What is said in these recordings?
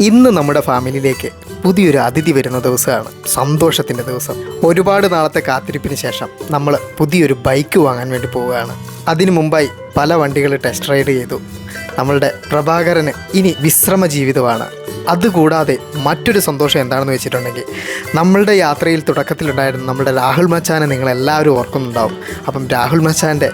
ഇന്ന് നമ്മുടെ ഫാമിലിയിലേക്ക് പുതിയൊരു അതിഥി വരുന്ന ദിവസമാണ്. സന്തോഷത്തിന്റെ ദിവസം. ഒരുപാട് നാളത്തെ കാത്തിരിപ്പിന് ശേഷം നമ്മൾ പുതിയൊരു ബൈക്ക് വാങ്ങാൻ വേണ്ടി പോവുകയാണ്. അതിനു മുമ്പായി പല വണ്ടികൾ ടെസ്റ്റ് റൈഡ് ചെയ്തു. നമ്മളുടെ പ്രഭാകരന് ഇനി വിശ്രമ ജീവിതമാണ് അതുകൂടാതെ മറ്റൊരു സന്തോഷം എന്താണെന്ന് വെച്ചിട്ടുണ്ടെങ്കിൽ നമ്മളുടെ യാത്രയിൽ തുടക്കത്തിലുണ്ടായിരുന്ന നമ്മുടെ രാഹുൽ മച്ചാനെ നിങ്ങളെല്ലാവരും ഓർക്കുന്നുണ്ടാവും. അപ്പം രാഹുൽ മച്ചാന്റെ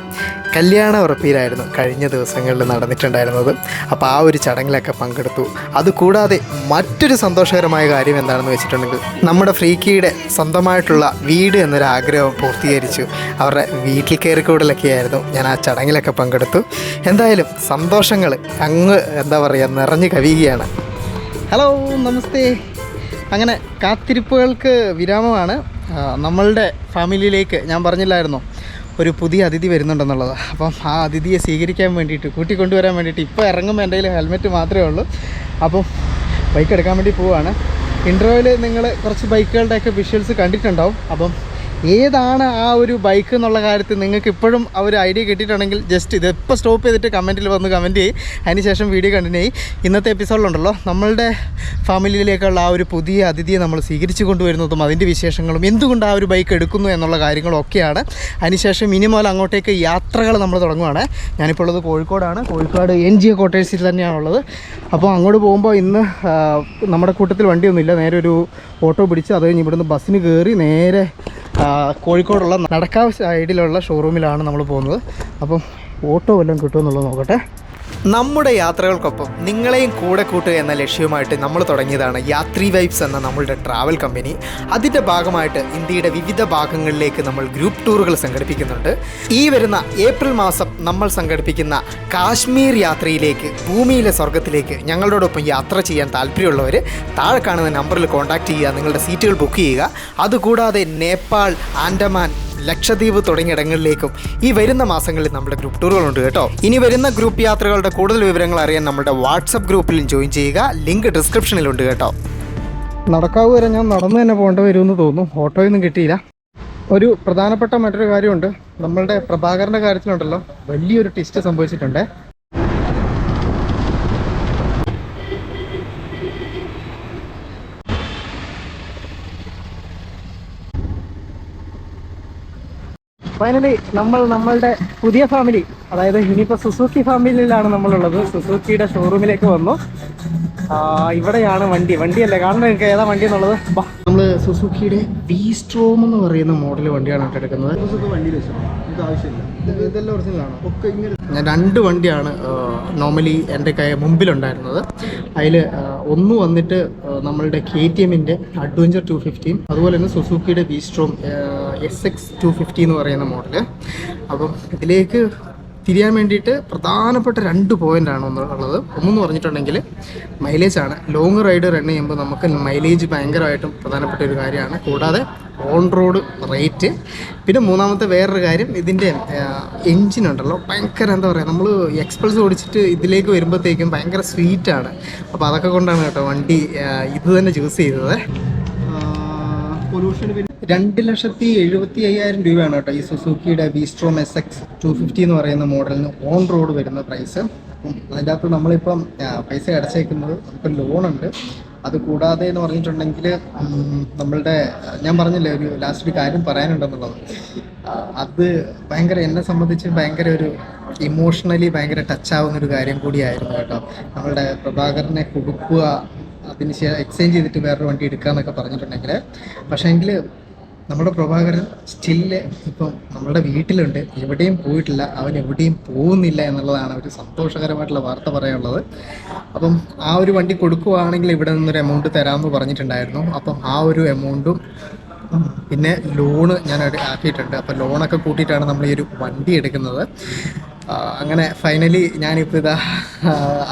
കല്യാണ ഉറപ്പിലായിരുന്നു കഴിഞ്ഞ ദിവസങ്ങളിൽ നടന്നിട്ടുണ്ടായിരുന്നത്. അപ്പോൾ ആ ഒരു ചടങ്ങിലൊക്കെ പങ്കെടുത്തു. അതുകൂടാതെ മറ്റൊരു സന്തോഷകരമായ കാര്യം എന്താണെന്ന് വെച്ചിട്ടുണ്ടെങ്കിൽ നമ്മുടെ ഫ്രീക്കിയുടെ സ്വന്തമായിട്ടുള്ള വീട് എന്നൊരു ആഗ്രഹം പൂർത്തീകരിച്ചു. അവരുടെ വീട്ടിൽ കയറിക്കൂടലൊക്കെ ആയിരുന്നു ഞാൻ ആ ചടങ്ങിലൊക്കെ പങ്കെടുത്തു. എന്തായാലും സന്തോഷങ്ങൾ അങ്ങ് എന്താ പറയുക നിറഞ്ഞു കവിയുകയാണ്. ഹലോ നമസ്തേ. അങ്ങനെ കാത്തിരിപ്പുകൾക്ക് വിരാമമാണ്. നമ്മളുടെ ഫാമിലിയിലേക്ക് ഞാൻ പറഞ്ഞില്ലായിരുന്നു. ഒരു പുതിയ അതിഥി വരുന്നുണ്ടെന്നുള്ളത്. അപ്പം ആ അതിഥിയെ സ്വീകരിക്കാൻ വേണ്ടിയിട്ട് കൂട്ടിക്കൊണ്ടുവരാൻ വേണ്ടിയിട്ട് ഇപ്പോൾ ഇറങ്ങുമ്പോൾ എന്റെ കയ്യിൽ ഹെൽമെറ്റ് മാത്രമേ ഉള്ളൂ. അപ്പം ബൈക്ക് എടുക്കാൻ വേണ്ടി പോവുകയാണ്. ഇൻട്രോയിൽ നിങ്ങൾ കുറച്ച് ബൈക്കുകളുടെയൊക്കെ വിഷ്വൽസ് കണ്ടിട്ടുണ്ടാവും. അപ്പം ഏതാണ് ആ ഒരു ബൈക്ക് എന്നുള്ള കാര്യത്തിൽ നിങ്ങൾക്ക് ഇപ്പോഴും ആ ഒരു ഐഡിയ കിട്ടിയിട്ടുണ്ടെങ്കിൽ ജസ്റ്റ് ഇത് എപ്പോൾ സ്റ്റോപ്പ് ചെയ്തിട്ട് കമന്റിൽ വന്ന് കമന്റ് ചെയ്യും. അതിനുശേഷം വീഡിയോ കണ്ടിന്യൂ ചെയ്യും. ഇന്നത്തെ എപ്പിസോഡിലുണ്ടല്ലോ നമ്മളുടെ ഫാമിലിയിലേക്കുള്ള ആ ഒരു പുതിയ അതിഥിയെ നമ്മൾ സ്വീകരിച്ചു കൊണ്ടുവരുന്നതും അതിന്റെ വിശേഷങ്ങളും എന്തുകൊണ്ട് ആ ഒരു ബൈക്ക് എടുക്കുന്നു എന്നുള്ള കാര്യങ്ങളൊക്കെയാണ് അതിനുശേഷം ഇനി മുതൽ അങ്ങോട്ടേക്ക് യാത്രകൾ നമ്മൾ തുടങ്ങുകയാണ് ഞാനിപ്പോൾ ഉള്ളത് കോഴിക്കോടാണ്. കോഴിക്കോട് എൻ ജി കോട്ടേഴ്സിൽ തന്നെയാണുള്ളത് അപ്പോൾ അങ്ങോട്ട് പോകുമ്പോൾ ഇന്ന് നമ്മുടെ കൂട്ടത്തിൽ വണ്ടിയൊന്നുമില്ല. നേരെ ഒരു ഓട്ടോ പിടിച്ച് അത് കഴിഞ്ഞ് ഇവിടുന്ന് ബസ്സിന് കയറി നേരെ കോഴിക്കോടുള്ള നടക്കാവ് സൈഡിലുള്ള ഷോറൂമിലാണ് നമ്മൾ പോകുന്നത്. അപ്പം ഓട്ടോ വല്ലതും കിട്ടുമെന്നുള്ളത് നോക്കട്ടെ. നമ്മുടെ യാത്രകൾക്കൊപ്പം നിങ്ങളെയും കൂടെ കൂട്ടുക എന്ന ലക്ഷ്യവുമായിട്ട് നമ്മൾ തുടങ്ങിയതാണ് യാത്രി വൈബ്സ് എന്ന നമ്മളുടെ ട്രാവൽ കമ്പനി അതിന്റെ ഭാഗമായിട്ട് ഇന്ത്യയുടെ വിവിധ ഭാഗങ്ങളിലേക്ക് നമ്മൾ ഗ്രൂപ്പ് ടൂറുകൾ സംഘടിപ്പിക്കുന്നുണ്ട്. ഈ വരുന്ന ഏപ്രിൽ മാസം നമ്മൾ സംഘടിപ്പിക്കുന്ന കാശ്മീർ യാത്രയിലേക്ക് ഭൂമിയിലെ സ്വർഗത്തിലേക്ക് ഞങ്ങളോടൊപ്പം യാത്ര ചെയ്യാൻ താല്പര്യമുള്ളവർ താഴെ കാണുന്ന നമ്പറിൽ കോൺടാക്റ്റ് ചെയ്യുക നിങ്ങളുടെ സീറ്റുകൾ ബുക്ക് ചെയ്യുക. അതുകൂടാതെ നേപ്പാൾ ആൻഡമാൻ ലക്ഷദ്വീപ് തുടങ്ങിയ ഇടങ്ങളിലേക്കും ഈ വരുന്ന മാസങ്ങളിൽ നമ്മുടെ ഗ്രൂപ്പ് ടൂറുകളുണ്ട് കേട്ടോ. ഇനി വരുന്ന ഗ്രൂപ്പ് യാത്രകളുടെ കൂടുതൽ വിവരങ്ങൾ അറിയാൻ നമ്മുടെ വാട്സപ്പ് ഗ്രൂപ്പിലും ജോയിൻ ചെയ്യുക. ലിങ്ക് ഡിസ്ക്രിപ്ഷനിലുണ്ട് കേട്ടോ. നടക്കാവ് വരെ ഞാൻ നടന്നു തന്നെ പോകേണ്ടി വരുമെന്ന് തോന്നുന്നു. ഓട്ടോയൊന്നും കിട്ടിയില്ല. ഒരു പ്രധാനപ്പെട്ട മറ്റൊരു കാര്യമുണ്ട്. നമ്മളുടെ പ്രഭാകരന്റെ കാര്യത്തിലുണ്ടല്ലോ. വലിയൊരു ടിസ്റ്റ് സംഭവിച്ചിട്ടുണ്ട്. ഫൈനലി നമ്മൾ നമ്മളുടെ പുതിയ ഫാമിലി അതായത് ഇനിയിപ്പോൾ സുസൂക്കി ഫാമിലിയിലാണ് നമ്മളുള്ളത്. സുസൂക്കിയുടെ ഷോറൂമിലേക്ക് വന്നു. ആ, ഇവിടെയാണ് വണ്ടി. വണ്ടിയല്ലേ? കാണുന്നത് നിങ്ങൾക്ക് ഏതാ വണ്ടി എന്നുള്ളത്? നമ്മൾ സുസൂക്കിയുടെ വി സ്ട്രോം എന്ന് പറയുന്ന മോഡൽ വണ്ടിയാണ് എടുക്കുന്നത്. ഇതെല്ലാം ഒക്കെ ഞാൻ രണ്ട് വണ്ടിയാണ് നോർമലി എന്റെ കൈ മുമ്പിലുണ്ടായിരുന്നത്. അതിൽ ഒന്ന് വന്നിട്ട് നമ്മളുടെ കെ ടി എമ്മിന്റെ അഡ്വഞ്ചർ ടു ഫിഫ്റ്റിയും അതുപോലെ തന്നെ സുസൂക്കിയുടെ V Strom S X two fifty എന്ന് പറയുന്ന മോഡൽ അപ്പം ഇതിലേക്ക് തിരിയാൻ വേണ്ടിയിട്ട് പ്രധാനപ്പെട്ട രണ്ട് പോയിന്റാണ് ഒന്നുള്ളത് ഒന്നെന്ന് പറഞ്ഞിട്ടുണ്ടെങ്കിൽ മൈലേജ് ആണ്. ലോങ് റൈഡ് റൺ ചെയ്യുമ്പോൾ നമുക്ക് മൈലേജ് ഭയങ്കരമായിട്ടും പ്രധാനപ്പെട്ട ഒരു കാര്യമാണ്. കൂടാതെ ഓൺ റോഡ് റേറ്റ് പിന്നെ മൂന്നാമത്തെ വേറൊരു കാര്യം ഇതിന്റെ എൻജിൻ ഉണ്ടല്ലോ. ഭയങ്കര എന്താ പറയുക നമ്മൾ എക്സ്പ്രസ് ഓടിച്ചിട്ട് ഇതിലേക്ക് വരുമ്പോഴത്തേക്കും ഭയങ്കര സ്വീറ്റാണ് അപ്പോൾ അതൊക്കെ കൊണ്ടാണ് കേട്ടോ വണ്ടി ഇത് തന്നെ ചൂസ് ചെയ്തത്. പൊല്യൂഷന് രണ്ട് ലക്ഷത്തി എഴുപത്തി അയ്യായിരം രൂപയാണ് കേട്ടോ ഈ സുസുക്കിയുടെ V Strom S X two fifty എന്ന് പറയുന്ന മോഡലിന് ഓൺ റോഡ് വരുന്ന പ്രൈസ് അതിന്റെ അകത്ത് നമ്മളിപ്പം പൈസ അടച്ചേക്കുന്നത് നമുക്ക് ലോണുണ്ട് അത് കൂടാതെ എന്ന് പറഞ്ഞിട്ടുണ്ടെങ്കിൽ നമ്മളുടെ ഞാൻ പറഞ്ഞില്ലേ ഒരു ലാസ്റ്റ് ഒരു കാര്യം പറയാനുണ്ടെന്നുള്ളത്. അത് ഭയങ്കര എന്നെ സംബന്ധിച്ച് ഭയങ്കര ഒരു ഇമോഷണലി ഭയങ്കര ടച്ച് ആവുന്ന ഒരു കാര്യം കൂടിയായിരുന്നു കേട്ടോ. നമ്മളുടെ പ്രഭാകരനെ കൊടുക്കുക അതിന് ശേഷം എക്സ്ചേഞ്ച് ചെയ്തിട്ട് വേറൊരു വണ്ടി എടുക്കാമെന്നൊക്കെ പറഞ്ഞിട്ടുണ്ടെങ്കിൽ പക്ഷേ എങ്കിൽ നമ്മുടെ പ്രഭാകരൻ സ്റ്റില്ല് ഇപ്പം നമ്മുടെ വീട്ടിലുണ്ട്. എവിടെയും പോയിട്ടില്ല. അവൻ എവിടെയും പോകുന്നില്ല എന്നുള്ളതാണ് ഒരു സന്തോഷകരമായിട്ടുള്ള വാർത്ത പറയാനുള്ളത്. അപ്പം ആ ഒരു വണ്ടി കൊടുക്കുവാണെങ്കിൽ ഇവിടെ നിന്നൊരു എമൗണ്ട് തരാമെന്ന് പറഞ്ഞിട്ടുണ്ടായിരുന്നു. അപ്പം ആ ഒരു എമൗണ്ടും പിന്നെ ലോണ് ഞാൻ ആക്കിയിട്ടുണ്ട്. അപ്പം ലോണൊക്കെ കൂട്ടിയിട്ടാണ് നമ്മൾ ഈ ഒരു വണ്ടി എടുക്കുന്നത്. അങ്ങനെ ഫൈനലി ഞാനിപ്പോൾ ഇതാ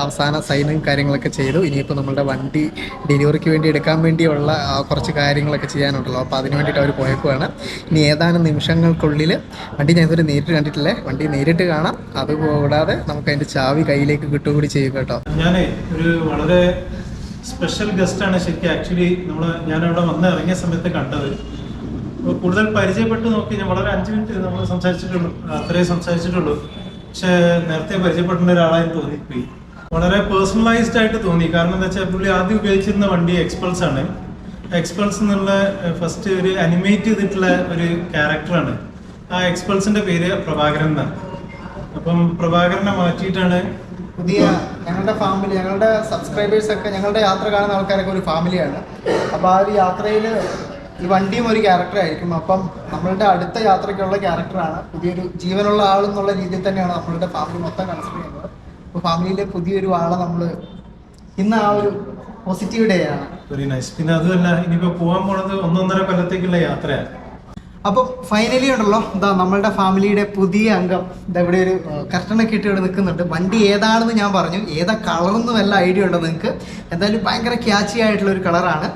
അവസാന സൈനും കാര്യങ്ങളൊക്കെ ചെയ്തു. ഇനിയിപ്പോൾ നമ്മളുടെ വണ്ടി ഡെലിവറിക്ക് വേണ്ടി എടുക്കാൻ വേണ്ടിയുള്ള കുറച്ച് കാര്യങ്ങളൊക്കെ ചെയ്യാനുണ്ടല്ലോ. അപ്പോൾ അതിന് വേണ്ടിയിട്ട് അവർ പോയേക്കുവാണ്. ഇനി ഏതാനും നിമിഷങ്ങൾക്കുള്ളിൽ വണ്ടി ഞാൻ ഇതുവരെ നേരിട്ട് കണ്ടിട്ടില്ലേ. വണ്ടി നേരിട്ട് കാണാം. അതുകൂടാതെ നമുക്ക് അതിന്റെ ചാവി കയ്യിലേക്ക് കിട്ടുകൂടി ചെയ്യും കേട്ടോ. ഞാൻ ഒരു വളരെ സ്പെഷ്യൽ ഗസ്റ്റാണ് ശരിക്കും. ആക്ച്വലി നമ്മൾ ഞാനവിടെ വന്ന് ഇറങ്ങിയ സമയത്ത് കണ്ടത്. കൂടുതൽ പരിചയപ്പെട്ട് നോക്കി ഞാൻ വളരെ അഞ്ച് മിനിറ്റ് നമ്മൾ സംസാരിച്ചിട്ടുള്ളൂ. അത്രേ സംസാരിച്ചിട്ടുള്ളൂ. പക്ഷേ നേരത്തെ പരിചയപ്പെടേണ്ട ഒരാളായി തോന്നിപ്പോയി. വളരെ പേഴ്സണലൈസ്ഡ് ആയിട്ട് തോന്നി. കാരണം എന്താ വെച്ചാൽ പുള്ളി ആദ്യം ഉപയോഗിച്ചിരുന്ന വണ്ടി എക്സ്പൾസ് ആണ്. എക്സ്പൾസ് എന്നുള്ള ഫസ്റ്റ് ഒരു അനിമേറ്റ് ചെയ്തിട്ടുള്ള ഒരു ക്യാരക്ടറാണ് ആ എക്സ്പൾസിന്റെ പേര് പ്രഭാകരൻ എന്നാണ്. അപ്പം പ്രഭാകരനെ മാറ്റിയിട്ടാണ് പുതിയ ഞങ്ങളുടെ ഫാമിലി ഞങ്ങളുടെ സബ്സ്ക്രൈബേഴ്സ് ഒക്കെ ഞങ്ങളുടെ യാത്ര കാണുന്ന ആൾക്കാരൊക്കെ ഒരു ഫാമിലിയാണ് അപ്പോൾ ആ ഒരു യാത്രയിൽ ഈ വണ്ടിയും ഒരു ക്യാരക്ടർ ആയിരിക്കും. അപ്പം നമ്മളുടെ അടുത്ത യാത്രയ്ക്കുള്ള ക്യാരക്ടറാണ് പുതിയൊരു ജീവനുള്ള ആളെന്നുള്ള രീതിയിൽ തന്നെയാണ് നമ്മളുടെ ഫാമിലി മൊത്തം കൺസിഡർ ചെയ്യുന്നത്. അപ്പോൾ ഫാമിലിയിലെ പുതിയൊരു ആളെ നമ്മൾ ഇന്ന് ആ ഒരു പോസിറ്റീവ് ഡേ ആണ്. വെരി നൈസ് പിന്നെ അതുമല്ല ഇനിയിപ്പോ പോകാൻ പോണത് ഒന്നൊന്നര കൊല്ലത്തേക്കുള്ള യാത്രയാണ് അപ്പം ഫൈനലി ഉണ്ടല്ലോ എന്താ നമ്മളുടെ ഫാമിലിയുടെ പുതിയ അംഗം. ഇതാ ഇവിടെ ഒരു കർട്ടനൊക്കെ ഇട്ട് ഇവിടെ നിൽക്കുന്നുണ്ട്. വണ്ടി ഏതാണെന്ന് ഞാൻ പറഞ്ഞു. ഏതാ കളറൊന്നും വല്ല ഐഡിയ ഉണ്ടോ നിങ്ങൾക്ക്? എന്തായാലും ഭയങ്കര ക്യാച്ചി ആയിട്ടുള്ള ഒരു കളറാണ്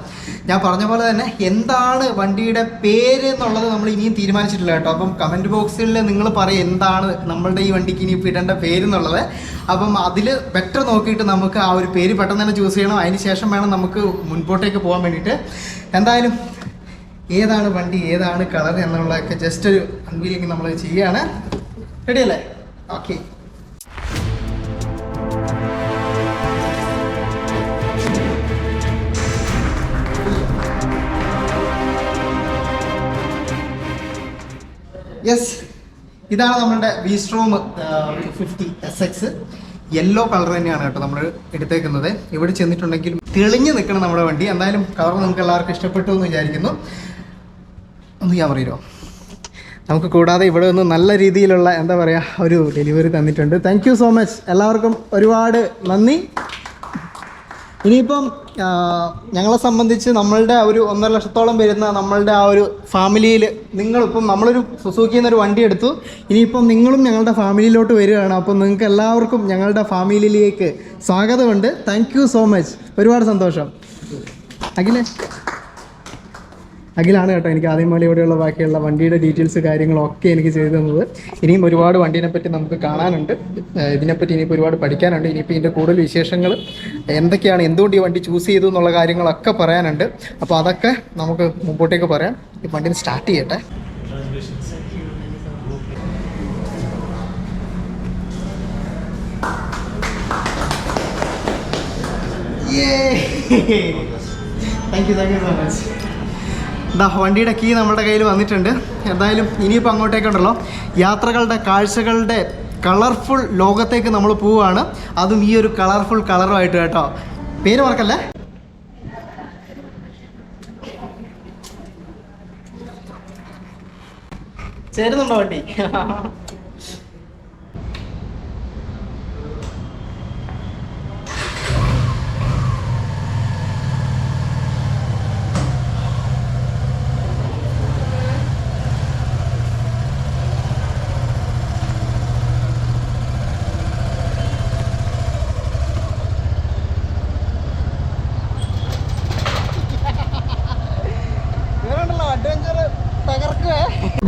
ഞാൻ പറഞ്ഞ പോലെ തന്നെ എന്താണ് വണ്ടിയുടെ പേര് എന്നുള്ളത് നമ്മൾ ഇനിയും തീരുമാനിച്ചിട്ടില്ല കേട്ടോ. അപ്പം കമന്റ് ബോക്സിൽ നിങ്ങൾ പറയും എന്താണ് നമ്മളുടെ ഈ വണ്ടിക്ക് ഇനി ഇടേണ്ട പേര് എന്നുള്ളത്. അപ്പം അതിൽ ബെറ്റർ നോക്കിയിട്ട് നമുക്ക് ആ ഒരു പേര് പെട്ടെന്ന് തന്നെ ചൂസ് ചെയ്യണം. അതിന് ശേഷം വേണം നമുക്ക് മുൻപോട്ടേക്ക് പോകാൻ വേണ്ടിയിട്ട്. എന്തായാലും ഏതാണ് വണ്ടി ഏതാണ് കളർ എന്നുള്ളതൊക്കെ ജസ്റ്റ് ഒരു അൺവീലിംഗ് നമ്മൾ ചെയ്യുകയാണ് റെഡിയല്ലേ ഓക്കെ യെസ് ഇതാണ് നമ്മളുടെ V Strom fifty S X yellow colour തന്നെയാണ് കേട്ടോ നമ്മൾ എടുത്തേക്കുന്നത്. ഇവിടെ ചെന്നിട്ടുണ്ടെങ്കിൽ തെളിഞ്ഞു നിൽക്കണം നമ്മുടെ വണ്ടി. എന്തായാലും കളർ നമുക്ക് എല്ലാവർക്കും ഇഷ്ടപ്പെട്ടു എന്ന് വിചാരിക്കുന്നു. ഒന്ന് ഞാൻ പറയുമോ നമുക്ക് കൂടാതെ ഇവിടെ നിന്ന് നല്ല രീതിയിലുള്ള എന്താ പറയുക ഒരു ഡെലിവറി തന്നിട്ടുണ്ട്. താങ്ക് സോ മച്ച് എല്ലാവർക്കും ഒരുപാട് നന്ദി. ഇനിയിപ്പം ഞങ്ങളെ സംബന്ധിച്ച് നമ്മളുടെ ഒരു ഒന്നര ലക്ഷത്തോളം വരുന്ന നമ്മളുടെ ആ ഒരു ഫാമിലിയിൽ നിങ്ങളിപ്പം നമ്മളൊരു സുസൂക്കിയിൽ എന്നൊരു വണ്ടി എടുത്തു. ഇനിയിപ്പം നിങ്ങളും ഞങ്ങളുടെ ഫാമിലിയിലോട്ട് വരികയാണ്. അപ്പം നിങ്ങൾക്ക് എല്ലാവർക്കും ഞങ്ങളുടെ ഫാമിലിയിലേക്ക് സ്വാഗതമുണ്ട്. താങ്ക് സോ മച്ച് ഒരുപാട് സന്തോഷം. അഖിലേ. അഖിലാണ് കേട്ടോ എനിക്ക് ആദ്യം പോലെ ഇവിടെയുള്ള ബാക്കിയുള്ള വണ്ടിയുടെ ഡീറ്റെയിൽസ് കാര്യങ്ങളൊക്കെ എനിക്ക് ചെയ്തു തന്നത്. ഇനിയും ഒരുപാട് വണ്ടീനെ പറ്റി നമുക്ക് കാണാനുണ്ട്. ഇതിനെപ്പറ്റി ഇനിയിപ്പോൾ ഒരുപാട് പഠിക്കാനുണ്ട്. ഇനിയിപ്പോൾ ഇതിന്റെ കൂടുതൽ വിശേഷങ്ങൾ എന്തൊക്കെയാണ് എന്തുകൊണ്ട് ഈ വണ്ടി ചൂസ് ചെയ്തു എന്നുള്ള കാര്യങ്ങളൊക്കെ പറയാനുണ്ട്. അപ്പോൾ അതൊക്കെ നമുക്ക് മുമ്പോട്ടേക്ക് പറയാം. ഈ വണ്ടിന് സ്റ്റാർട്ട് ചെയ്യട്ടെ. Yay! Thank you, thank you so much ദാ വണ്ടിയുടെ കീ നമ്മുടെ കയ്യിൽ വന്നിട്ടുണ്ട്. എന്തായാലും ഇനിയിപ്പോൾ അങ്ങോട്ടേക്കുണ്ടല്ലോ. യാത്രകളുടെ കാഴ്ചകളുടെ കളർഫുൾ ലോകത്തേക്ക് നമ്മൾ പോവുകയാണ്. അതും ഈ ഒരു കളർഫുൾ കളറുമായിട്ട് കേട്ടോ. പേര് മറക്കല്ലേ? ചേരുന്നുണ്ടോ വണ്ടി?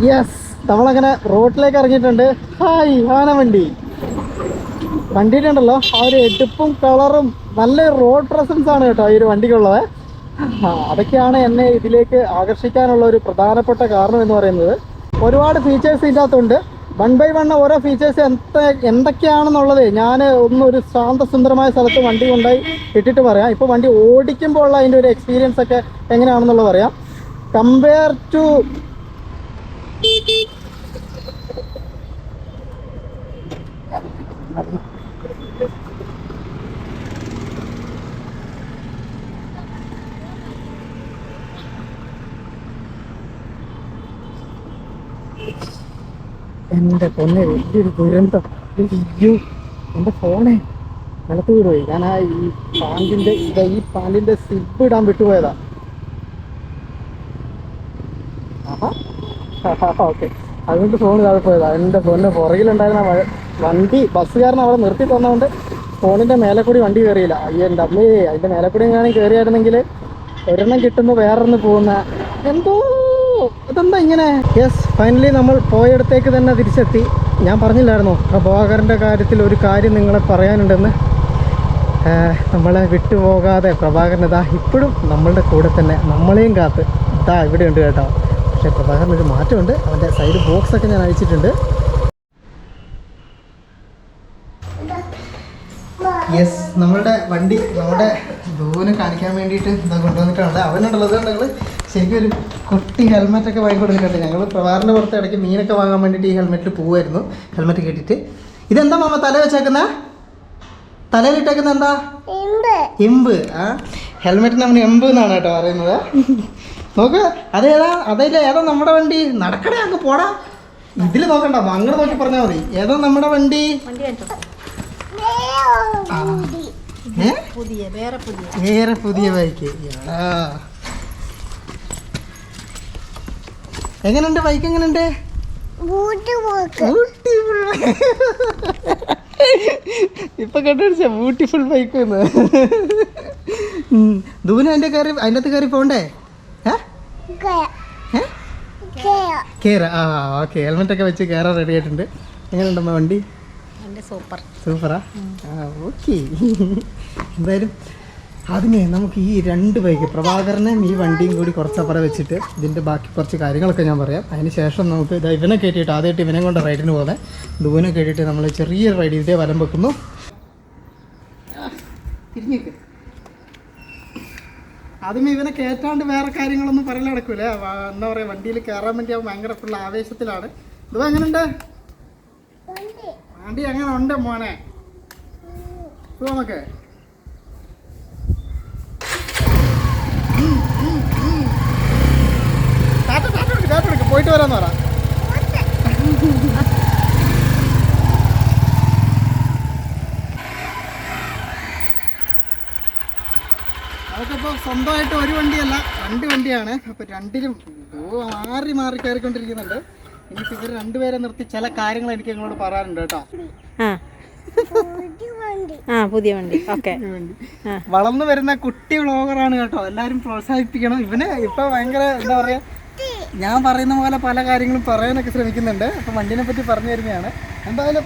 യെസ് നമ്മളങ്ങനെ റോഡിലേക്ക് ഇറങ്ങിയിട്ടുണ്ട്. ഹായ് ആന വണ്ടി. വണ്ടിയുടെ ഉണ്ടല്ലോ ആ ഒരു എടുപ്പും കളറും നല്ല റോഡ് പ്രസൻസ് ആണ് കേട്ടോ ഈ ഒരു വണ്ടിക്കുള്ളത്. അതൊക്കെയാണ് എന്നെ ഇതിലേക്ക് ആകർഷിക്കാനുള്ള ഒരു പ്രധാനപ്പെട്ട കാരണം എന്ന് പറയുന്നത്. ഒരുപാട് ഫീച്ചേഴ്സ് ഇതിനകത്തുണ്ട്. വൺ ബൈ വൺ ഓരോ ഫീച്ചേഴ്സ് എന്ത എന്തൊക്കെയാണെന്നുള്ളത് ഞാൻ ഒന്നൊരു ശാന്തസുന്ദരമായ സ്ഥലത്ത് വണ്ടി കൊണ്ടായി ഇട്ടിട്ട് പറയാം. ഇപ്പോൾ വണ്ടി ഓടിക്കുമ്പോൾ ഉള്ള അതിന്റെ ഒരു എക്സ്പീരിയൻസ് ഒക്കെ എങ്ങനെയാണെന്നുള്ളത് പറയാം. കമ്പയർ ടു എന്റെ പൊന്നെ വലിയൊരു ദുരന്തം. അയ്യോ എന്റെ ഫോണേ. നിലത്ത് വീടുപോയി ഞാൻ ആ ഈ ഇത് ഈ പാന്റിന്റെ സിബ് ഇടാൻ വിട്ടുപോയതാ. ഓക്കെ. അതുകൊണ്ട് ഫോൺ താഴെ പോയതാ. എന്റെ ഫോണിന്റെ പുറകിലുണ്ടായിരുന്ന മഴ വണ്ടി ബസ്സുകാരൻ അവിടെ നിർത്തി തന്നതുകൊണ്ട് ഫോണിന്റെ മേലെ കൂടി വണ്ടി കയറിയില്ല. അയ്യോ എന്റെ അമ്മേ അതിന്റെ മേലെ കൂടി എങ്ങാനും കയറിയായിരുന്നെങ്കിൽ ഒരെണ്ണം കിട്ടുമ്പോൾ വേറൊന്ന് പോകുന്ന. എന്തോ? അതെന്താ ഇങ്ങനെ? യെസ് ഫൈനലി നമ്മൾ പോയടത്തേക്ക് തന്നെ തിരിച്ചെത്തി. ഞാൻ പറഞ്ഞില്ലായിരുന്നോ? പ്രഭാകരന്റെ കാര്യത്തിൽ ഒരു കാര്യം നിങ്ങളെ പറയാനുണ്ടെന്ന്. നമ്മളെ വിട്ടുപോകാതെ പ്രഭാകരൻ ഇതാ ഇപ്പോഴും നമ്മളുടെ കൂടെ തന്നെ. നമ്മളെയും കാത്ത്. ഇതാ ഇവിടെ ഉണ്ട് കേട്ടോ. പക്ഷേ പ്രഭാകറിനൊരു മാറ്റമുണ്ട്. അവന്റെ സൈഡ് ബോക്സ് ഒക്കെ ഞാൻ അയച്ചിട്ടുണ്ട് യെസ് നമ്മളുടെ വണ്ടി നമ്മുടെ ദൂരം കാണിക്കാൻ വേണ്ടിയിട്ട് ഇതാ കൊണ്ടുവന്നിട്ടുണ്ട് അവനുള്ളത് ഞങ്ങൾ ശരിക്കും ഒരു കുട്ടി ഹെൽമെറ്റൊക്കെ വാങ്ങി കൊടുത്തിട്ടുണ്ട്. ഞങ്ങൾ പ്രഭാറിന്റെ പുറത്ത് ഇടയ്ക്ക് മീനൊക്കെ വാങ്ങാൻ വേണ്ടിയിട്ട് ഈ ഹെൽമെറ്റിൽ പോവായിരുന്നു. ഹെൽമെറ്റ് കെട്ടിയിട്ട്. ഇതെന്താ മാമ തല വെച്ചേക്കുന്ന? തലയിലിട്ടേക്കുന്ന എന്താ? എമ്പ് ആ? ഹെൽമെറ്റിന് നമ്മൾ എമ്പ് എന്നാണ് കേട്ടോ പറയുന്നത്. നോക്ക് അതേതാ അതേതാ ഏതാ നമ്മുടെ വണ്ടി? നടക്കണേ അങ്ങ് പോടാ. ഇതിൽ നോക്കണ്ട അങ്ങനെ നോക്കി പറഞ്ഞാ മതി. ഏതാ നമ്മുടെ വണ്ടി? വേറെ പുതിയ. ബൈക്ക് എങ്ങനെയുണ്ട് ബൈക്ക് എങ്ങനെയുണ്ട്. ഇപ്പൊ കണ്ടുപിടിച്ച ബ്യൂട്ടിഫുൾ ബൈക്ക് ദൂന അതിന്റെ കയറി അതിന്റെ അകത്ത് കയറി പോണ്ടേ? കേറ. ആ ഓക്കെ. ഹെൽമെറ്റ് ഒക്കെ വെച്ച് കയറാൻ റെഡി ആയിട്ടുണ്ട്. എങ്ങനെയുണ്ടമ്മ വണ്ടി? സൂപ്പർ. സൂപ്പറാ? ഓക്കെ. എന്തായാലും അതിനെ നമുക്ക് ഈ രണ്ട് ബൈക്ക് പ്രഭാകരനെയും ഈ വണ്ടിയും കൂടി കുറച്ചപ്പുറം വെച്ചിട്ട് ഇതിന്റെ ബാക്കി കുറച്ച് കാര്യങ്ങളൊക്കെ ഞാൻ പറയാം. അതിന് ശേഷം നമുക്ക് ഇതാ ഇവനെ കയറ്റിയിട്ട് ആദ്യമായിട്ട് ഇവനെ കൊണ്ട് റൈഡിന് പോകുന്നത് ദൂനെ കയറ്റിയിട്ട് നമ്മൾ ചെറിയ റൈഡ് വരം വലം വെക്കുന്നു. തിരിഞ്ഞേക്ക്. ആദ്യമേ ഇവനെ കയറ്റാണ്ട് വേറെ കാര്യങ്ങളൊന്നും പറയാൻ നടക്കൂലേ. വ- എന്താ പറയുക വണ്ടിയിൽ കയറാൻ വേണ്ടി അവൻ ഭയങ്കര ഫുൾ ആവേശത്തിലാണ്. ഇത് എങ്ങനെയുണ്ട് വണ്ടി അങ്ങനെ ഉണ്ട് മോനെ? നമുക്ക്. സ്വന്തമായിട്ട് ഒരു വണ്ടിയല്ല രണ്ട് വണ്ടിയാണ്. അപ്പോൾ രണ്ടിലും മാറി മാറി കയറിക്കൊണ്ടിരിക്കുന്നുണ്ട്. എനിക്ക് ഇവർ രണ്ടുപേരെ നിർത്തി ചില കാര്യങ്ങൾ എനിക്ക് നിങ്ങളോട് പറയാനുണ്ട് കേട്ടോ. ആ. പുതിയ വണ്ടി. ഓക്കെ. വളർന്നു വരുന്ന കുട്ടി വ്ളോഗറാണ് കേട്ടോ. എല്ലാവരും പ്രോത്സാഹിപ്പിക്കണം. ഇവന് ഇപ്പൊ ഭയങ്കര എന്താ പറയാ ഞാൻ പറയുന്ന പോലെ പല കാര്യങ്ങളും പറയാനൊക്കെ ശ്രമിക്കുന്നുണ്ട്. അപ്പൊ വണ്ടിനെ പറ്റി പറഞ്ഞു തരുന്നതാണ്. എന്തായാലും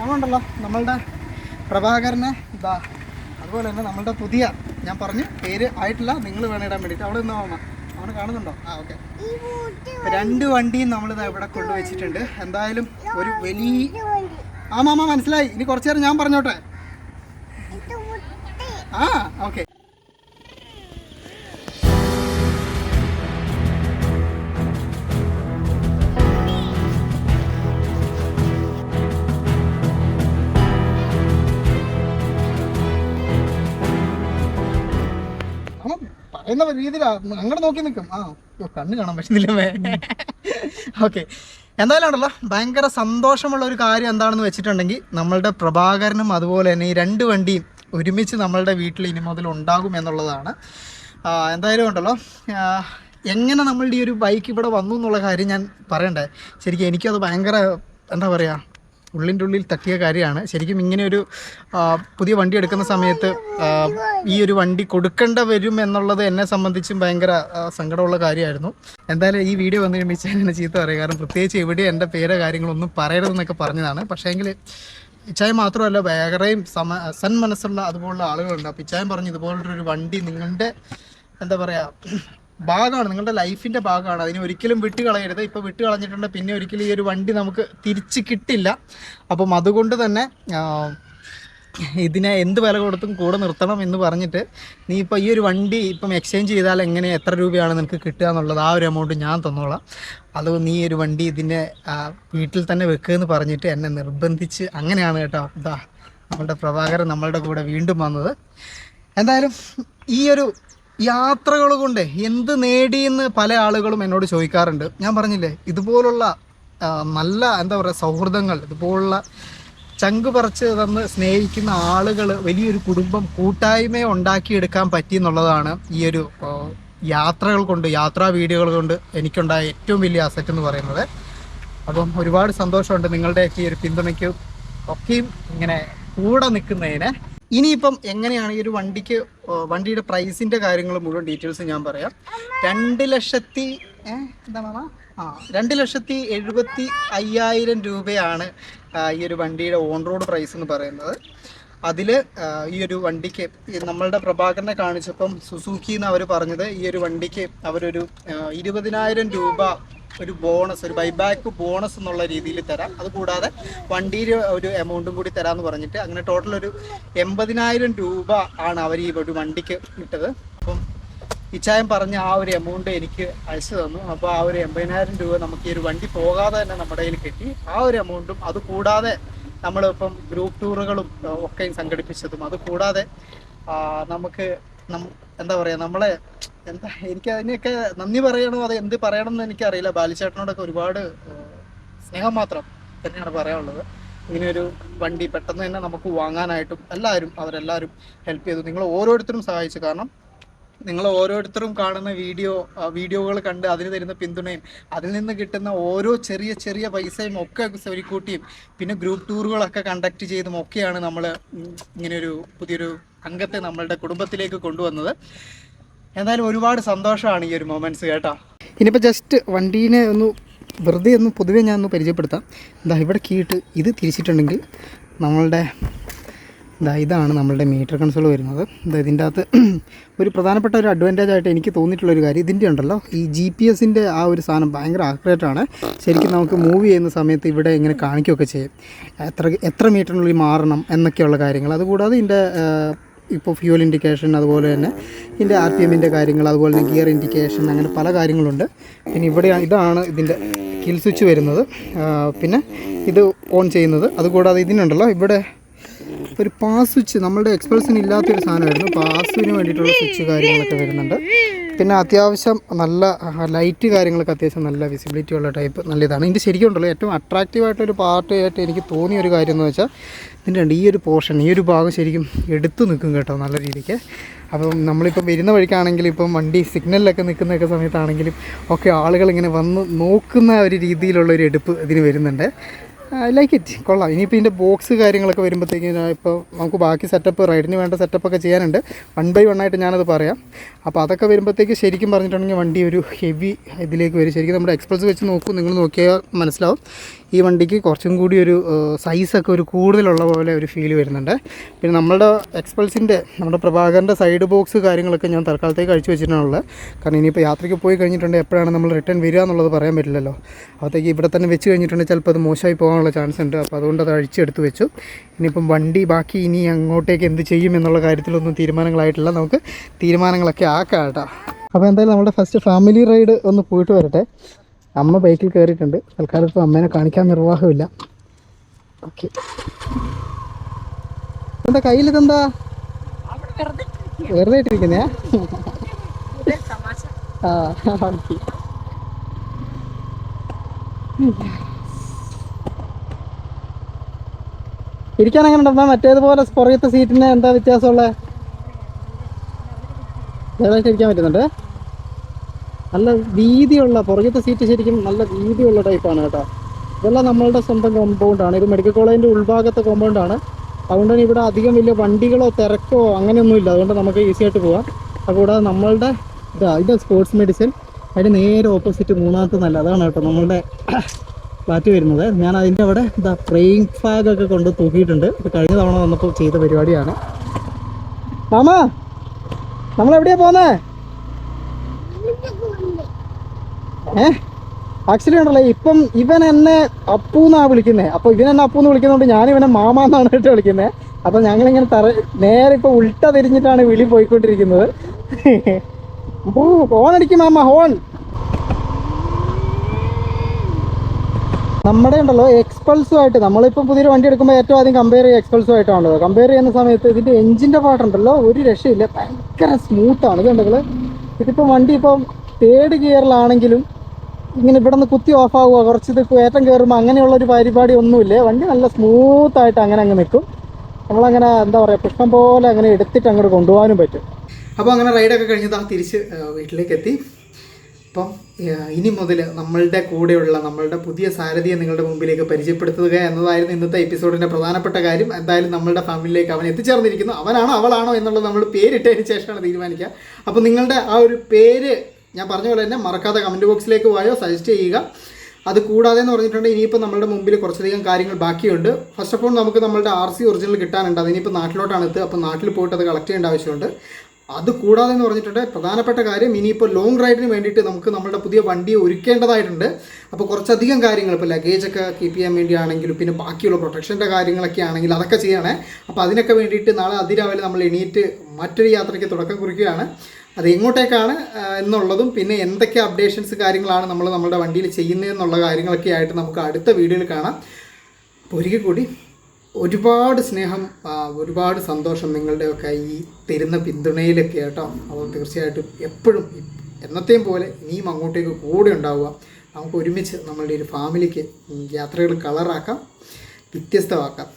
അതുകൊണ്ടല്ലോ നമ്മളുടെ പ്രഭാകരനെ ഇതാ അതുപോലെ തന്നെ നമ്മളുടെ പുതിയ ഞാൻ പറഞ്ഞു പേര് ആയിട്ടില്ല നിങ്ങൾ വേണം ഇടാൻ വേണ്ടിയിട്ട്. അവിടെ നിന്ന് അവൻ അവന് കാണുന്നുണ്ടോ? ആ ഓക്കെ. രണ്ട് വണ്ടിയും നമ്മൾ ഇവിടെ കൊണ്ടുവച്ചിട്ടുണ്ട്. എന്തായാലും ഒരു വലിയ ആ മാമ മനസ്സിലായി. ഇനി കുറച്ചു നേരം ഞാൻ പറഞ്ഞോട്ടെ? ആ ഓക്കെ. പറയുന്ന രീതിയിലാ. അങ്ങനെ നോക്കി നിൽക്കും. ആ കണ്ണ് കാണാൻ പറ്റുന്നില്ല ഓക്കെ. എന്തായാലും ഉണ്ടല്ലോ ഭയങ്കര സന്തോഷമുള്ള ഒരു കാര്യം എന്താണെന്ന് വെച്ചിട്ടുണ്ടെങ്കിൽ നമ്മളുടെ പ്രഭാകരനും അതുപോലെ തന്നെ ഈ രണ്ട് വണ്ടിയും ഒരുമിച്ച് നമ്മളുടെ വീട്ടിൽ ഇനി മുതൽ ഉണ്ടാകും എന്നുള്ളതാണ്. എന്തായാലും ഉണ്ടല്ലോ എങ്ങനെ നമ്മളുടെ ഈ ഒരു ബൈക്ക് ഇവിടെ വന്നു എന്നുള്ള കാര്യം ഞാൻ പറയണ്ടേ? ശരിക്കും എനിക്കത് ഭയങ്കര എന്താ പറയുക ഉള്ളിന്റെ ഉള്ളിൽ തട്ടിയ കാര്യമാണ്. ശരിക്കും ഇങ്ങനെ ഒരു പുതിയ വണ്ടി എടുക്കുന്ന സമയത്ത് ഈ ഒരു വണ്ടി കൊടുക്കേണ്ട വരും എന്നുള്ളത് എന്നെ സംബന്ധിച്ചും ഭയങ്കര സങ്കടമുള്ള കാര്യമായിരുന്നു. എന്തായാലും ഈ വീഡിയോ വന്നു കഴിയുമ്പോൾ എന്നെ ചീത്ത പറയാം. കാരണം പ്രത്യേകിച്ച് എവിടെ എന്റെ പേരോ കാര്യങ്ങളൊന്നും പറയരുതെന്നൊക്കെ പറഞ്ഞതാണ്. പക്ഷേ പക്ഷേങ്കിൽ ഇച്ചായ മാത്രമല്ല വേറെയും സമ സൻ മനസ്സുള്ള അതുപോലുള്ള ആളുകളുണ്ട്. അപ്പോൾ ഇച്ചായം പറഞ്ഞു ഇതുപോലുള്ളൊരു വണ്ടി നിങ്ങളുടെ എന്താ പറയുക ഭാഗമാണ് നിങ്ങളുടെ ലൈഫിന്റെ ഭാഗമാണ്. അതിനെ ഒരിക്കലും വിട്ട് കളയരുത്. ഇപ്പോൾ വിട്ട് കളഞ്ഞിട്ടുണ്ട് പിന്നെ ഒരിക്കലും ഈ ഒരു വണ്ടി നമുക്ക് തിരിച്ച് കിട്ടില്ല. അപ്പം അതുകൊണ്ട് തന്നെ ഇതിനെ എന്ത് വില കൊടുത്തും കൂടെ നിർത്തണം എന്ന് പറഞ്ഞിട്ട് നീ ഇപ്പോൾ ഈ ഒരു വണ്ടി ഇപ്പം എക്സ്ചേഞ്ച് ചെയ്താൽ എങ്ങനെ എത്ര രൂപയാണ് നിനക്ക് കിട്ടുക എന്നുള്ളത് ആ ഒരു എമൗണ്ട് ഞാൻ തന്നോളാം. അത് നീ ഒരു വണ്ടി ഇതിന്റെ വീട്ടിൽ തന്നെ വെക്കുക എന്ന് പറഞ്ഞിട്ട് എന്നെ നിർബന്ധിച്ച് അങ്ങനെയാണ് കേട്ടോ. ഇതാ നമ്മളുടെ പ്രഭാകരൻ നമ്മളുടെ കൂടെ വീണ്ടും വന്നത്. എന്തായാലും ഈ ഒരു യാത്രകൾ കൊണ്ട് എന്ത് നേടിയെന്ന് പല ആളുകളും എന്നോട് ചോദിക്കാറുണ്ട്. ഞാൻ പറഞ്ഞില്ലേ ഇതുപോലുള്ള നല്ല എന്താ പറയുക സൗഹൃദങ്ങൾ ഇതുപോലുള്ള ചങ്ക് പറിച്ച് തന്ന് സ്നേഹിക്കുന്ന ആളുകൾ വലിയൊരു കുടുംബം കൂട്ടായ്മ ഉണ്ടാക്കിയെടുക്കാൻ പറ്റി എന്നുള്ളതാണ് ഈ ഒരു യാത്രകൾ കൊണ്ട് യാത്രാ വീഡിയോകൾ കൊണ്ട് എനിക്കുണ്ടായ ഏറ്റവും വലിയ അസറ്റ് എന്ന് പറയുന്നത്. അപ്പം ഒരുപാട് സന്തോഷമുണ്ട് നിങ്ങളുടെയൊക്കെ ഈ ഒരു പിന്തുണയ്ക്കും. ഒക്കെയും ഇങ്ങനെ കൂടെ നിൽക്കുന്നതിന് ഇനിയിപ്പം എങ്ങനെയാണ് ഈ ഒരു വണ്ടിക്ക് വണ്ടിയുടെ പ്രൈസിന്റെ കാര്യങ്ങൾ മുഴുവൻ ഡീറ്റെയിൽസ് ഞാൻ പറയാം. രണ്ട് ലക്ഷത്തി എന്താ ആ രണ്ട് ലക്ഷത്തി എഴുപത്തി അയ്യായിരം രൂപയാണ് ഈ ഒരു വണ്ടിയുടെ ഓൺ റോഡ് പ്രൈസ് എന്ന് പറയുന്നത്. അതിൽ ഈ ഒരു വണ്ടിക്ക് നമ്മളുടെ പ്രഭാകരനെ കാണിച്ചപ്പം സുസൂക്കി എന്ന് അവർ പറഞ്ഞത് ഈ ഒരു വണ്ടിക്ക് അവരൊരു ഇരുപതിനായിരം രൂപ ഒരു ബോണസ് ഒരു ബൈബാക്ക് ബോണസ് എന്നുള്ള രീതിയിൽ തരാം. അതുകൂടാതെ വണ്ടിയിൽ ഒരു എമൗണ്ടും കൂടി തരാമെന്ന് പറഞ്ഞിട്ട് അങ്ങനെ ടോട്ടൽ ഒരു എൺപതിനായിരം രൂപ ആണ് അവർ ഈ ഒരു വണ്ടിക്ക് ഇട്ടത്. അപ്പം ഇച്ചായം പറഞ്ഞ ആ ഒരു എമൗണ്ട് എനിക്ക് അയച്ചു തന്നു. അപ്പോൾ ആ ഒരു എൺപതിനായിരം രൂപ നമുക്ക് ഈ ഒരു വണ്ടി പോകാതെ തന്നെ നമ്മുടെ കയ്യിൽ കിട്ടി. ആ ഒരു എമൗണ്ടും അതുകൂടാതെ നമ്മളിപ്പം ഗ്രൂപ്പ് ടൂറുകളും ഒക്കെ സംഘടിപ്പിച്ചതും. അതുകൂടാതെ നമുക്ക് എന്താ പറയാ നമ്മളെ എന്താ എനിക്ക് അതിനെയൊക്കെ നന്ദി പറയണോ അത് എന്ത് പറയണം എന്ന് എനിക്കറിയില്ല. ബാലിച്ചേട്ടനോടൊക്കെ ഒരുപാട് സ്നേഹം മാത്രം തന്നെയാണ് പറയാനുള്ളത്. ഇങ്ങനെ ഒരു വണ്ടി പെട്ടെന്ന് തന്നെ നമുക്ക് വാങ്ങാനായിട്ടും എല്ലാവരും അവരെല്ലാവരും ഹെൽപ്പ് ചെയ്തു. നിങ്ങൾ ഓരോരുത്തരും സഹായിച്ചു. കാരണം നിങ്ങൾ ഓരോരുത്തരും കാണുന്ന വീഡിയോ വീഡിയോകൾ കണ്ട് അതിന് തരുന്ന പിന്തുണയും അതിൽ നിന്ന് കിട്ടുന്ന ഓരോ ചെറിയ ചെറിയ പൈസയും ഒക്കെ സ്വരിക്കൂട്ടിയും പിന്നെ ഗ്രൂപ്പ് ടൂറുകളൊക്കെ കണ്ടക്ട് ചെയ്തും ഒക്കെയാണ് നമ്മൾ ഇങ്ങനെയൊരു പുതിയൊരു അംഗത്തെ നമ്മളുടെ കുടുംബത്തിലേക്ക് കൊണ്ടുവന്നത്. എന്തായാലും ഒരുപാട് സന്തോഷമാണ് ഈ ഒരു മൊമെന്റ്സ് കേട്ടോ. ഇനിയിപ്പോൾ ജസ്റ്റ് വണ്ടീനെ ഒന്ന് വെറുതെ ഒന്ന് പൊതുവേ ഞാൻ ഒന്ന് പരിചയപ്പെടുത്താം. എന്താ ഇവിടെ കീട്ട് ഇത് തിരിച്ചിട്ടുണ്ടെങ്കിൽ നമ്മളുടെ ഇതാ ഇതാണ് നമ്മളുടെ മീറ്റർ കൺസോൾ വരുന്നത്. ഇതാ ഇതിന്റെ അകത്ത് ഒരു പ്രധാനപ്പെട്ട ഒരു അഡ്വാന്റേജ് ആയിട്ട് എനിക്ക് തോന്നിയിട്ടുള്ളൊരു കാര്യം ഇതിന്റെ ഉണ്ടല്ലോ. ഈ ജി പി എസിന്റെ ആ ഒരു സാധനം ഭയങ്കര ആക്യുറേറ്റ് ആണ്. ശരിക്കും നമുക്ക് മൂവ് ചെയ്യുന്ന സമയത്ത് ഇവിടെ ഇങ്ങനെ കാണിക്കുകയൊക്കെ ചെയ്യും. എത്ര എത്ര മീറ്ററിനുള്ളിൽ മാറണം എന്നൊക്കെയുള്ള കാര്യങ്ങൾ. അതുകൂടാതെ ഇതിന്റെ ഇപ്പോൾ ഫ്യൂൽ ഇൻഡിക്കേഷൻ അതുപോലെ തന്നെ ഇതിന്റെ ആർ പി എമ്മിന്റെ കാര്യങ്ങൾ അതുപോലെ തന്നെ ഗിയർ ഇൻഡിക്കേഷൻ അങ്ങനെ പല കാര്യങ്ങളുണ്ട്. പിന്നെ ഇവിടെ ഇതാണ് ഇതിന്റെ കിൽ സ്വിച്ച് വരുന്നത്. പിന്നെ ഇത് ഓൺ ചെയ്യുന്നത്. അതുകൂടാതെ ഇതിനുണ്ടല്ലോ ഇവിടെ ഒരു പാസ് സ്വിച്ച് നമ്മളുടെ എക്സ്പ്രസിന് ഇല്ലാത്തൊരു സാധനമായിരുന്നു. പാസ്സിന് വേണ്ടിയിട്ടുള്ള സ്വിച്ച് കാര്യങ്ങളൊക്കെ വരുന്നുണ്ട്. പിന്നെ അത്യാവശ്യം നല്ല ലൈറ്റ് കാര്യങ്ങളൊക്കെ അത്യാവശ്യം നല്ല വിസിബിലിറ്റി ഉള്ള ടൈപ്പ് നല്ല ഇതാണ് ഇതിന്റെ ശരിക്കും ഉണ്ടല്ലോ ഏറ്റവും അട്രാക്റ്റീവ് ആയിട്ടൊരു പാർട്ട് ആയിട്ട് എനിക്ക് തോന്നിയ ഒരു കാര്യം എന്ന് വെച്ചാൽ ഇതിന്റെ ഈ ഒരു പോർഷൻ ഈ ഒരു ഭാഗം ശരിക്കും എടുത്തു നിൽക്കും കേട്ടോ നല്ല രീതിക്ക്. അപ്പം നമ്മളിപ്പം വരുന്ന വഴിക്കാണെങ്കിലും ഇപ്പം വണ്ടി സിഗ്നലിലൊക്കെ നിൽക്കുന്നൊക്കെ സമയത്താണെങ്കിലും ഒക്കെ ആളുകൾ ഇങ്ങനെ വന്ന് നോക്കുന്ന ഒരു രീതിയിലുള്ള ഒരു എടുപ്പ് ഇതിന് വരുന്നുണ്ട്. ഐ ലൈക്ക് ഇറ്റ് കൊള്ളാം. ഇനിയിപ്പോൾ ഇതിന്റെ ബോക്സ് കാര്യങ്ങളൊക്കെ വരുമ്പോഴത്തേക്കും ഇപ്പോൾ നമുക്ക് ബാക്കി സെറ്റപ്പ് റൈഡിന് വേണ്ട സെറ്റപ്പൊക്കെ ചെയ്യാനുണ്ട്. വൺ ബൈ വൺ ആയിട്ട് ഞാനത് പറയാം. അപ്പോൾ അതൊക്കെ വരുമ്പോഴത്തേക്ക് ശരിക്കും പറഞ്ഞിട്ടുണ്ടെങ്കിൽ വണ്ടി ഒരു ഹെവി ഇതിലേക്ക് വരും. ശരിക്കും നമ്മുടെ എക്സ്പ്രസ് വെച്ച് നോക്കും നിങ്ങൾ നോക്കിയാൽ മനസ്സിലാവും. ഈ വണ്ടിക്ക് കുറച്ചും കൂടി ഒരു സൈസൊക്കെ ഒരു കൂടുതലുള്ള പോലെ ഒരു ഫീൽ വരുന്നുണ്ട്. പിന്നെ നമ്മളുടെ എക്സ്പൾസിന്റെ നമ്മുടെ പ്രഭാകരന്റെ സൈഡ് ബോക്സ് കാര്യങ്ങളൊക്കെ ഞാൻ തൽക്കാലത്തേക്ക് അഴിച്ചു വെച്ചിട്ടാണുള്ളത്. കാരണം ഇനിയിപ്പോൾ യാത്രയ്ക്ക് പോയി കഴിഞ്ഞിട്ടുണ്ട് എപ്പോഴാണ് നമ്മൾ റിട്ടേൺ വരിക എന്നുള്ളത് പറയാൻ പറ്റില്ലല്ലോ. അപ്പോഴത്തേക്ക് ഇവിടെ തന്നെ വെച്ച് കഴിഞ്ഞിട്ടുണ്ടെങ്കിൽ ചിലപ്പോൾ അത് മോശമായി പോകാനുള്ള ചാൻസ് ഉണ്ട്. അപ്പോൾ അതുകൊണ്ട് അത് അഴിച്ചെടുത്ത് വെച്ചു. ഇനിയിപ്പം വണ്ടി ബാക്കി ഇനി അങ്ങോട്ടേക്ക് എന്ത് ചെയ്യും എന്നുള്ള കാര്യത്തിലൊന്നും തീരുമാനങ്ങളായിട്ടില്ല. നമുക്ക് തീരുമാനങ്ങളൊക്കെ ആക്കാം കേട്ടോ അപ്പോൾ എന്തായാലും നമ്മുടെ ഫസ്റ്റ് ഫാമിലി റൈഡ് ഒന്ന് പോയിട്ട് വരട്ടെ. അമ്മ ബൈക്കിൽ കയറിയിട്ടുണ്ട് തൽക്കാലം ഇപ്പോൾ അമ്മേനെ കാണിക്കാൻ നിർവാഹമില്ല. ഓക്കെ എന്താ കയ്യിൽ ഇതെന്താ? വെറുതെ ഇട്ടിരിക്കുന്നേ? ആ ഇരിക്കാൻ അങ്ങനെ ഉണ്ടെന്നാ മറ്റേതുപോലെ പുറകത്തെ സീറ്റിന് എന്താ വ്യത്യാസമുള്ളത് ഏതായിട്ട് ഇരിക്കാൻ പറ്റുന്നുണ്ട്. നല്ല വീതിയുള്ള പുറകത്തെ സീറ്റ് ശരിക്കും നല്ല വീതിയുള്ള ടൈപ്പാണ് കേട്ടോ. ഇതെല്ലാം നമ്മളുടെ സ്വന്തം കോമ്പൗണ്ടാണ് ഇത് മെഡിക്കൽ കോളേജിന്റെ ഉൾഭാഗത്തെ കോമ്പൗണ്ടാണ് അതുകൊണ്ട് തന്നെ ഇവിടെ അധികം വലിയ വണ്ടികളോ തിരക്കോ അങ്ങനെയൊന്നുമില്ല അതുകൊണ്ട് നമുക്ക് ഈസി ആയിട്ട് പോവാം. അതുകൂടാതെ നമ്മളുടെ ഇതാ ഇത് സ്പോർട്സ് മെഡിസിൻ അതിന് നേരെ ഓപ്പോസിറ്റ് മൂന്നാമത്തെ നല്ല അതാണ് കേട്ടോ നമ്മളുടെ ഫ്ലാറ്റ് വരുന്നത്. ഞാൻ അതിന്റെ അവിടെ ഇതാ പ്രേയിങ് ഫ്ലാഗ് ഒക്കെ കൊണ്ട് തൂക്കിയിട്ടുണ്ട്. കഴിഞ്ഞ തവണ വന്നപ്പോൾ ചെയ്ത പരിപാടിയാണ്. മാമാ! നമ്മളെവിടെയാ പോന്നേ ഏ ആക്ച്വലി ഉണ്ടല്ലോ ഇപ്പം ഇവൻ എന്നെ അപ്പൂന്നാ വിളിക്കുന്നത് അപ്പൊ ഇവൻ എന്നെ അപ്പൂന്ന് വിളിക്കുന്നതുകൊണ്ട് ഞാൻ ഇവനെ മാമ എന്നാണ് കേട്ടോ വിളിക്കുന്നത് അപ്പൊ ഞങ്ങളിങ്ങനെ തറ നേരെ ഇപ്പൊ ഉൾട്ട തിരിഞ്ഞിട്ടാണ് വിളി പോയിക്കൊണ്ടിരിക്കുന്നത് ഓ ഹോൺ അടിക്കും മാമ ഹോൺ നമ്മുടെ ഉണ്ടല്ലോ എക്സ്പൾസുമായിട്ട് നമ്മളിപ്പം പുതിയൊരു വണ്ടി എടുക്കുമ്പോൾ ഏറ്റവും ആദ്യം കമ്പയർ ചെയ്യുക എക്സ്പൾസുമായിട്ടാണല്ലോ കമ്പയർ ചെയ്യുന്ന സമയത്ത് ഇതിന്റെ എഞ്ചിന്റെ പാട്ടുണ്ടല്ലോ ഒരു രക്ഷയില്ല. ഭയങ്കര സ്മൂത്താണ് ഇതുണ്ടെങ്കിൽ ഇതിപ്പോൾ വണ്ടി ഇപ്പം തേർഡ് ഗിയറിലാണെങ്കിലും ഇങ്ങനെ ഇവിടെ നിന്ന് കുത്തി ഓഫ് ആവുക കുറച്ച് ഇത് കയറ്റം കയറുമ്പോൾ അങ്ങനെയുള്ള ഒരു പരിപാടി ഒന്നുമില്ല. വണ്ടി നല്ല സ്മൂത്തായിട്ട് അങ്ങനെ അങ്ങ് നിൽക്കും. നമ്മളങ്ങനെ എന്താ പറയുക പുഷ്പം പോലെ അങ്ങനെ എടുത്തിട്ട് അങ്ങോട്ട് കൊണ്ടുപോകാനും പറ്റും. അപ്പോൾ അങ്ങനെ റൈഡൊക്കെ കഴിഞ്ഞിട്ട് തിരിച്ച് വീട്ടിലേക്ക് എത്തി. ഏഹ്, ഇനി മുതൽ നമ്മളുടെ കൂടെയുള്ള നമ്മളുടെ പുതിയ സാരഥിയെ നിങ്ങളുടെ മുമ്പിലേക്ക് പരിചയപ്പെടുത്തുക എന്നതായിരുന്നു ഇന്നത്തെ എപ്പിസോഡിന്റെ പ്രധാനപ്പെട്ട കാര്യം. എന്തായാലും നമ്മളുടെ ഫാമിലിയിലേക്ക് അവൻ എത്തിച്ചേർന്നിരിക്കുന്നു. അവനാണോ അവളാണോ എന്നുള്ളത് നമ്മൾ പേരിട്ടതിന് ശേഷമാണ് തീരുമാനിക്കുക. അപ്പോൾ നിങ്ങളുടെ ആ ഒരു പേര് ഞാൻ പറഞ്ഞ പോലെ തന്നെ മറക്കാതെ കമന്റ് ബോക്സിലേക്ക് പോയോ സജസ്റ്റ് ചെയ്യുക. അത് കൂടാതെ എന്ന് പറഞ്ഞിട്ടുണ്ടെങ്കിൽ ഇനിയിപ്പോൾ നമ്മുടെ മുമ്പിൽ കുറച്ചധികം കാര്യങ്ങൾ ബാക്കിയുണ്ട്. ഫസ്റ്റ് ഓഫ് ഓൾ നമുക്ക് നമ്മളുടെ ആർ സി ഒറിജിനൽ കിട്ടാനുണ്ട്. അതിനിപ്പോൾ നാട്ടിലോട്ടാണ് എത്തുക. അപ്പോൾ നാട്ടിൽ പോയിട്ട് അത് കളക്ട് ചെയ്യേണ്ട ആവശ്യമുണ്ട്. അത് കൂടാതെ എന്ന് പറഞ്ഞിട്ടുണ്ട് പ്രധാനപ്പെട്ട കാര്യം ഇനിയിപ്പോൾ ലോങ് റൈഡിന് വേണ്ടിയിട്ട് നമുക്ക് നമ്മുടെ പുതിയ വണ്ടി ഒരുക്കേണ്ടതായിട്ടുണ്ട്. അപ്പോൾ കുറച്ചധികം കാര്യങ്ങൾ ഇപ്പോൾ ലഗേജൊക്കെ കീപ്പ് ചെയ്യാൻ വേണ്ടിയാണെങ്കിലും പിന്നെ ബാക്കിയുള്ള പ്രൊട്ടക്ഷന്റെ കാര്യങ്ങളൊക്കെ ആണെങ്കിൽ അതൊക്കെ ചെയ്യണേ. അപ്പോൾ അതിനൊക്കെ വേണ്ടിയിട്ട് നാളെ അതിരാവിലെ നമ്മൾ എണീറ്റ് മറ്റൊരു യാത്രയ്ക്ക് തുടക്കം കുറിക്കുകയാണ്. അത് എങ്ങോട്ടേക്കാണ് എന്നുള്ളതും പിന്നെ എന്തൊക്കെ അപ്ഡേഷൻസ് കാര്യങ്ങളാണ് നമ്മൾ നമ്മുടെ വണ്ടിയിൽ ചെയ്യുന്നതെന്നുള്ള കാര്യങ്ങളൊക്കെ ആയിട്ട് നമുക്ക് അടുത്ത വീഡിയോയിൽ കാണാം. അപ്പോൾ ഒരിക്കൽ കൂടി ഒരുപാട് സ്നേഹം ഒരുപാട് സന്തോഷം നിങ്ങളുടെയൊക്കെ ഈ തരുന്ന പിന്തുണയിലൊക്കെ കേട്ടോ. അപ്പോൾ തീർച്ചയായിട്ടും എപ്പോഴും എന്നത്തെയും പോലെ ഇനിയും അങ്ങോട്ടേക്ക് കൂടെ ഉണ്ടാവുക. നമുക്ക് ഒരുമിച്ച് നമ്മളുടെ ഒരു ഫാമിലിക്ക് യാത്രകൾ കളറാക്കാം വ്യത്യസ്തമാക്കാം.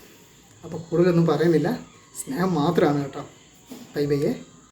അപ്പോൾ കൂടുതലൊന്നും പറയുന്നില്ല. സ്നേഹം മാത്രമാണ് കേട്ടോ. ബൈ ബൈയേ